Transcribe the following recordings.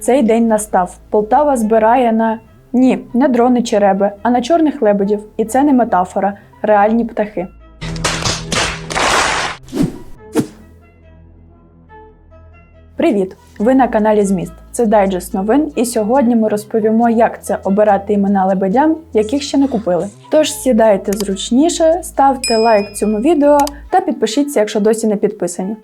Цей день настав. Полтава збирає на ні, не дрони чи реби, а на чорних лебедів. І це не метафора, реальні птахи. Привіт! Ви на каналі Зміст. Це дайджест новин, і сьогодні ми розповімо, як це обирати імена лебедям, яких ще не купили. Тож сідайте зручніше, ставте лайк цьому відео та підпишіться, якщо досі не підписані.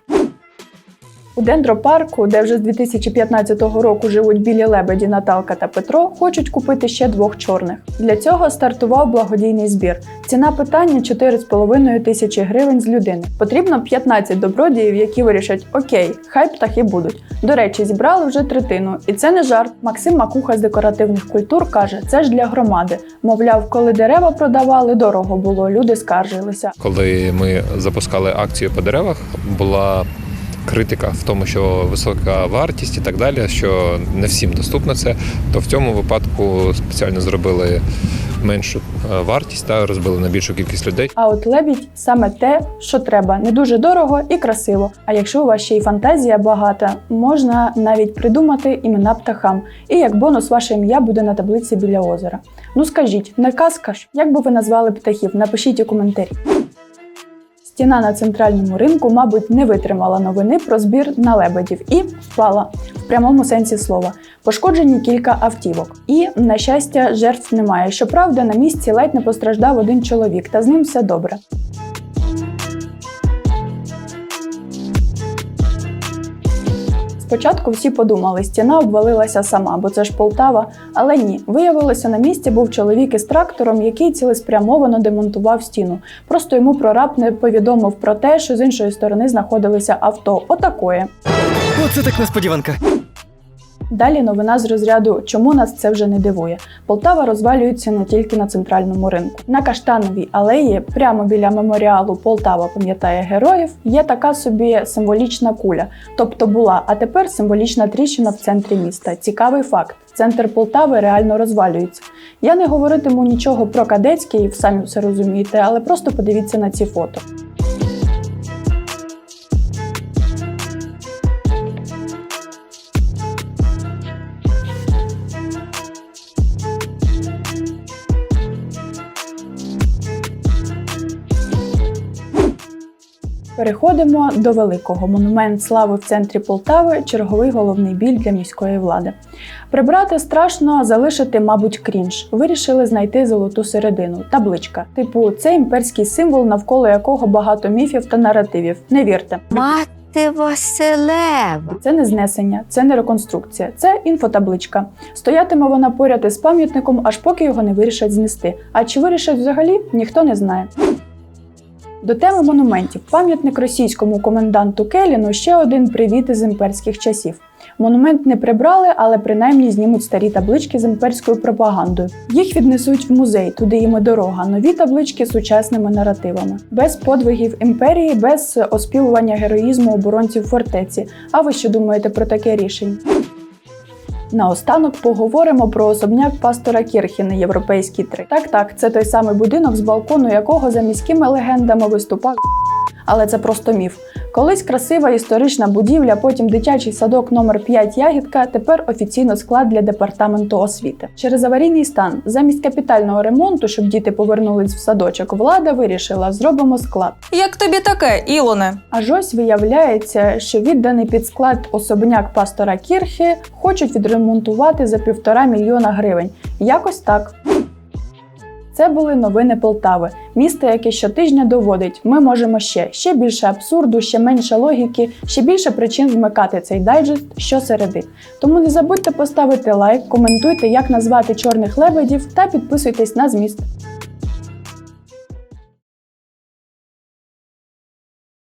У дендропарку, де вже з 2015 року живуть білі лебеді Наталка та Петро, хочуть купити ще двох чорних. Для цього стартував благодійний збір. Ціна питання 4,5 тисячі гривень з людини. Потрібно 15 добродіїв, які вирішать: Окей, хай птахи будуть. До речі, зібрали вже третину, і це не жарт. Максим Макуха з декоративних культур каже, це ж для громади. Мовляв, коли дерева продавали, дорого було. Люди скаржилися. Коли ми запускали акцію по деревах, була критика в тому, що висока вартість і так далі, що не всім доступно це, то в цьому випадку спеціально зробили меншу е, вартість та розбили на більшу кількість людей. А от лебідь саме те, що треба, не дуже дорого і красиво. А якщо у вас ще й фантазія багата, можна навіть придумати імена птахам. І як бонус, ваше ім'я буде на таблиці біля озера. Ну скажіть, не казка ж, як би ви назвали птахів? Напишіть у коментарі. Стіна на центральному ринку, мабуть, не витримала новини про збір на лебедів і впала в прямому сенсі слова. Пошкоджені кілька автівок. І, на щастя, жертв немає. Щоправда, на місці ледь не постраждав один чоловік, та з ним все добре. Спочатку всі подумали, стіна обвалилася сама, бо це ж Полтава. Але ні, виявилося, на місці був чоловік із трактором, який цілеспрямовано демонтував стіну. Просто йому прораб не повідомив про те, що з іншої сторони знаходилися авто. Отакої. Оце так несподіванка. Далі новина з розряду Чому нас це вже не дивує? Полтава розвалюється не тільки на центральному ринку. На Каштановій алеї, прямо біля меморіалу Полтава пам'ятає героїв, є така собі символічна куля. Тобто була, а тепер символічна тріщина в центрі міста. Цікавий факт. Центр Полтави реально розвалюється. Я не говоритиму нічого про кадетський, самі все розумієте, але просто подивіться на ці фото. Переходимо до великого монумент слави в центрі Полтави черговий головний біль для міської влади. Прибрати страшно, залишити, мабуть, крінж. Вирішили знайти золоту середину, табличка. Типу, це імперський символ, навколо якого багато міфів та наративів. Не вірте. Мати Василева. Це не знесення, це не реконструкція, це інфотабличка. Стоятиме вона поряд із пам'ятником, аж поки його не вирішать знести. А чи вирішать взагалі, ніхто не знає. До теми монументів пам'ятник російському коменданту Келіну ще один привіт із імперських часів. Монумент не прибрали, але принаймні знімуть старі таблички з імперською пропагандою. Їх віднесуть в музей, туди їм дорога. Нові таблички з сучасними наративами, без подвигів імперії, без оспівування героїзму оборонців фортеці. А ви що думаєте про таке рішення? Наостанок поговоримо про особняк пастора Кірхіни Європейський 3. Так, так, це той самий будинок, з балкону якого за міськими легендами виступав. Але це просто міф. Колись красива історична будівля, потім дитячий садок номер 5 Ягідка, тепер офіційно склад для департаменту освіти. Через аварійний стан, замість капітального ремонту, щоб діти повернулись в садочок, влада вирішила зробимо склад. Як тобі таке, Ілоне? Аж ось виявляється, що відданий під склад особняк пастора Кірхи хочуть відремонтувати за півтора мільйона гривень. Якось так. Це були новини Полтави, місто, яке щотижня доводить, ми можемо ще, ще більше абсурду, ще менше логіки, ще більше причин вмикати цей дайджест щосереди. Тому не забудьте поставити лайк, коментуйте, як назвати чорних лебедів та підписуйтесь на зміст.